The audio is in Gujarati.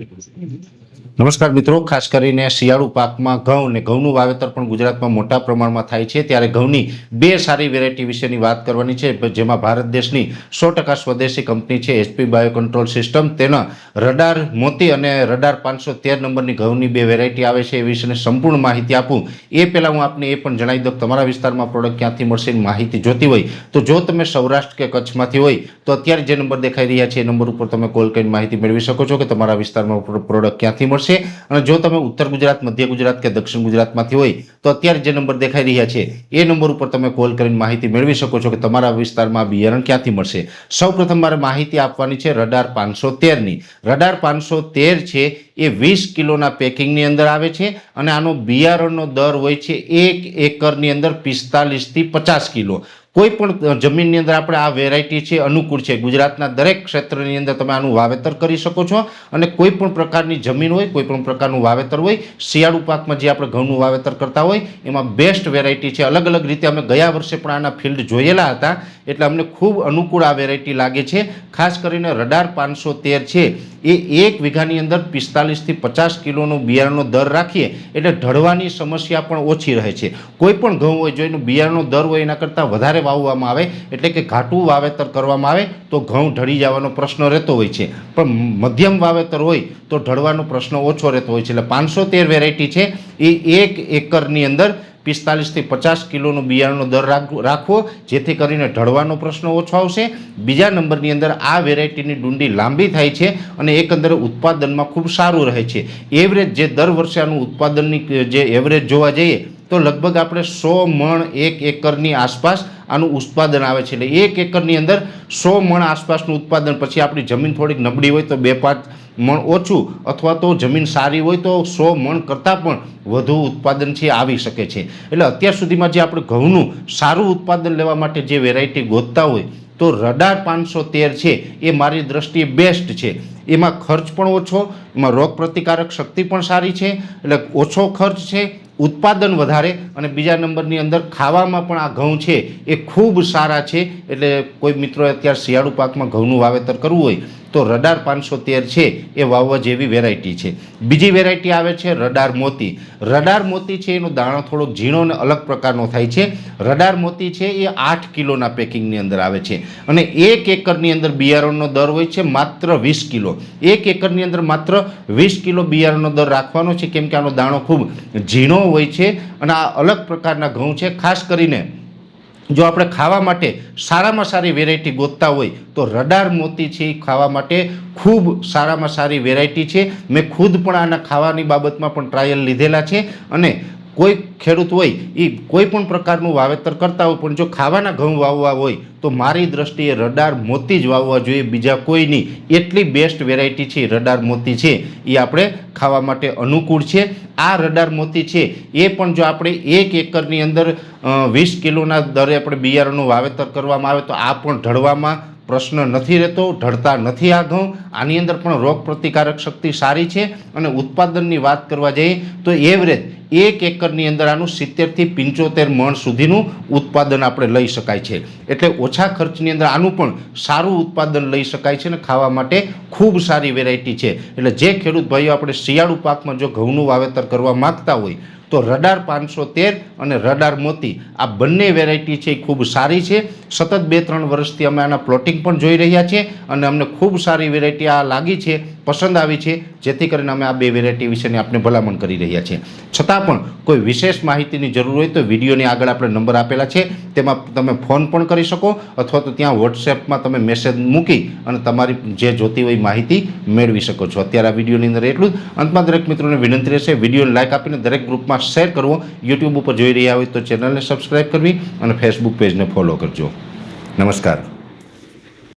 નમસ્કાર મિત્રો, ખાસ કરીને શિયાળુ પાકમાં ઘઉં અને ઘઉંનું વાવેતર પણ ગુજરાતમાં મોટા પ્રમાણમાં થાય છે. ત્યારે ઘઉંની બે સારી વેરાયટી વિશેની વાત કરવાની છે. જેમાં ભારત દેશની સો ટકા સ્વદેશી કંપની છે એચપી બાયો કંટ્રોલ સિસ્ટમ. તેના રડાર મોતી અને રડાર પાંચસો તેર નંબરની ઘઉંની બે વેરાયટી આવે છે. એ વિશેની સંપૂર્ણ માહિતી આપું. એ પહેલાં હું આપને એ પણ જણાવી દઉં. તમારા વિસ્તારમાં પ્રોડક્ટ ક્યાંથી મળશે માહિતી જોતી હોય. તો જો તમે સૌરાષ્ટ્ર કે કચ્છમાંથી હોય, તો અત્યારે જે નંબર દેખાઈ રહ્યા છે, એ નંબર ઉપર તમે કોલ કરીને માહિતી મેળવી શકો છો કે તમારા વિસ્તારમાં પ્રોડક્ટ ક્યાંથી મળશે? અને જો તમે ઉત્તર ગુજરાત, મધ્ય ગુજરાત કે દક્ષિણ ગુજરાતમાંથી હોય, તો અત્યારે જે નંબર દેખાઈ રહ્યા છે, એ નંબર ઉપર તમે કોલ કરીને માહિતી મેળવી શકો છો કે તમારા વિસ્તારમાં બિયારણ ક્યાંથી મળશે. સૌપ્રથમ મારે માહિતી આપવાની છે રડાર પાંચસો તેરની રડાર પાંચસો તેર છે, એ વીસ કિલોના પેકિંગની અંદર આવે છે અને આનો બિયારણનો દર હોય છે એક એકરની અંદર પિસ્તાલીસથી પચાસ કિલો. કોઈ પણ જમીનની અંદર આપણે આ વેરાયટી છે, અનુકૂળ છે. ગુજરાતના દરેક ક્ષેત્રની અંદર તમે આનું વાવેતર કરી શકો છો અને કોઈ પણ પ્રકારની જમીન હોય, કોઈ પણ પ્રકારનું વાવેતર હોય, શિયાળુ પાકમાં જે આપણે ઘઉંનું વાવેતર કરતા હોય, એમાં બેસ્ટ વેરાયટી છે. અલગ અલગ રીતે અમે ગયા વર્ષે પણ આના ફિલ્ડ જોયેલા હતા, એટલે અમને ખૂબ અનુકૂળ આ વેરાયટી લાગે છે. ખાસ કરીને રડાર પાંચસો તેર છે. એ એક વીઘાની અંદર પિસ્તાલીસથી પચાસ કિલોનો બિયારણનો દર રાખીએ, એટલે ઢળવાની સમસ્યા પણ ઓછી રહે છે. કોઈ પણ ઘઉં હોય, જો એનું બિયારણનો દર હોય, એના કરતાં વધારે વાવવામાં આવે, એટલે કે ઘાટું વાવેતર કરવામાં આવે, તો ઘઉં ઢળી જવાનો પ્રશ્ન રહેતો હોય છે. પણ મધ્યમ વાવેતર હોય, તો ઢળવાનો પ્રશ્ન ઓછો રહેતો હોય છે. એટલે પાંચસો તેર વેરાયટી છે. એ એક એકરની અંદર પિસ્તાલીસથી પચાસ કિલોનો બિયારણનો દર રાખ- રાખવો, જેથી કરીને ઢળવાનો પ્રશ્ન ઓછો આવશે. બીજા નંબરની અંદર આ વેરાયટીની ડુંડી લાંબી થાય છે અને એકંદરે ઉત્પાદનમાં ખૂબ સારું રહે છે. એવરેજ જે દર વર્ષે આનું ઉત્પાદનની, જે એવરેજ જોવા જઈએ, તો લગભગ આપણે સો મણ એક એકરની આસપાસ આનું ઉત્પાદન આવે છે. એટલે એક એકરની અંદર સો મણ આસપાસનું ઉત્પાદન, પછી આપણી જમીન થોડીક નબળી હોય તો બે પાંચ મણ ઓછું, અથવા તો જમીન સારી હોય તો સો મણ કરતાં પણ વધુ ઉત્પાદન છે, આવી શકે છે. એટલે અત્યાર સુધીમાં જે આપણે ઘઉંનું સારું ઉત્પાદન લેવા માટે જે વેરાયટી ગોતતા હોય, તો રડાર પાંચસો તેર છે, એ મારી દ્રષ્ટિએ બેસ્ટ છે. એમાં ખર્ચ પણ ઓછો, એમાં રોગ પ્રતિકારક શક્તિ પણ સારી છે, એટલે ઓછો ખર્ચ છે ઉત્પાદન વધારે અને બીજા નંબરની અંદર ખાવામાં પણ આ ઘઉં છે એ ખૂબ સારા છે. એટલે કોઈ મિત્રો અત્યારે શિયાળુ પાકમાં ઘઉંનું વાવેતર કરવું હોય તો રડાર પાંચસો તેર છે એ વાવવા જેવી વેરાયટી છે. બીજી વેરાયટી આવે છે રડાર મોતી. રડાર મોતી છે એનો દાણો થોડોક ઝીણો અને અલગ પ્રકારનો થાય છે. રડાર મોતી છે એ આઠ કિલોના પેકિંગની અંદર આવે છે અને એક એકરની અંદર બિયારણનો દર હોય છે માત્ર વીસ કિલો. એક એકરની અંદર માત્ર વીસ કિલો બિયારણનો દર રાખવાનો છે. કેમ કે આનો દાણો ખૂબ ઝીણો હોય છે અને આ અલગ પ્રકારના ઘઉં છે. ખાસ કરીને જો આપણે ખાવા માટે સારામાં સારી વેરાયટી ગોતતા હોય તો રડાર મોતી છે એ ખાવા માટે ખૂબ સારામાં સારી વેરાયટી છે. મેં ખુદ પણ આના ખાવાની બાબતમાં પણ ટ્રાયલ લીધેલા છે અને કોઈ ખેડૂત હોય એ કોઈ પણ પ્રકારનું વાવેતર કરતા હોય, પણ જો ખાવાના ઘઉં વાવવા હોય, તો મારી દ્રષ્ટિએ રડાર મોતી જ વાવવા જોઈએ. બીજા કોઈ નહીં. એટલી બેસ્ટ વેરાયટી છે, રડાર મોતી છે. એ આપણે ખાવા માટે અનુકૂળ છે. આ રડાર મોતી છે, એ પણ જો આપણે એક એકરની અંદર વીસ કિલોના દરે આપણે બિયારણનું વાવેતર કરવામાં આવે, તો આ પણ ઢળવામાં પ્રશ્ન નથી રહેતો, ઢળતા નથી આ ઘઉં. આની અંદર પણ રોગ પ્રતિકારક શક્તિ સારી છે. અને ઉત્પાદનની વાત કરવા જઈએ, તો એવરેજ એક એકરની અંદર આનું સિત્તેરથી પંચોતેર મણ સુધીનું ઉત્પાદન આપણે લઈ શકાય છે. એટલે ઓછા ખર્ચની અંદર આનું પણ સારું ઉત્પાદન લઈ શકાય છે અને ખાવા માટે ખૂબ સારી વેરાયટી છે. એટલે જે ખેડૂત ભાઈઓ આપણે શિયાળુ પાકમાં જો ઘઉંનું વાવેતર કરવા માગતા હોય તો રડાર પાંચસો તેર અને રડાર મોતી. આ બંને વેરાયટી છે, એ ખૂબ સારી છે. સતત બે ત્રણ વર્ષથી અમે આના પ્લોટિંગ પણ જોઈ રહ્યા છીએ અને અમને ખૂબ સારી વેરાયટી આ લાગી છે, પસંદ આવી છે, જેથી કરીને અમે આ બે વેરાયટી વિશેની આપણે ભલામણ કરી રહ્યા છીએ. છતાં પણ કોઈ વિશેષ માહિતીની જરૂર હોય તો વિડીયોની આગળ આપણે નંબર આપેલા છે, તેમાં તમે ફોન પણ કરી શકો અથવા તો ત્યાં વોટ્સએપમાં તમે મેસેજ મૂકી અને તમારી જે જોતી હોય માહિતી મેળવી શકો છો. અત્યારે આ વિડીયોની અંદર એટલું જ. અંતમાં દરેક મિત્રોને વિનંતી રહેશે, વિડીયોને લાઇક આપીને દરેક ગ્રુપમાં શેર કરવો. યુટ્યુબ ઉપર જોઈ રહ્યા હોય તો ચેનલને સબસ્ક્રાઈબ કરવી અને ફેસબુક પેજને ફોલો કરજો. નમસ્કાર.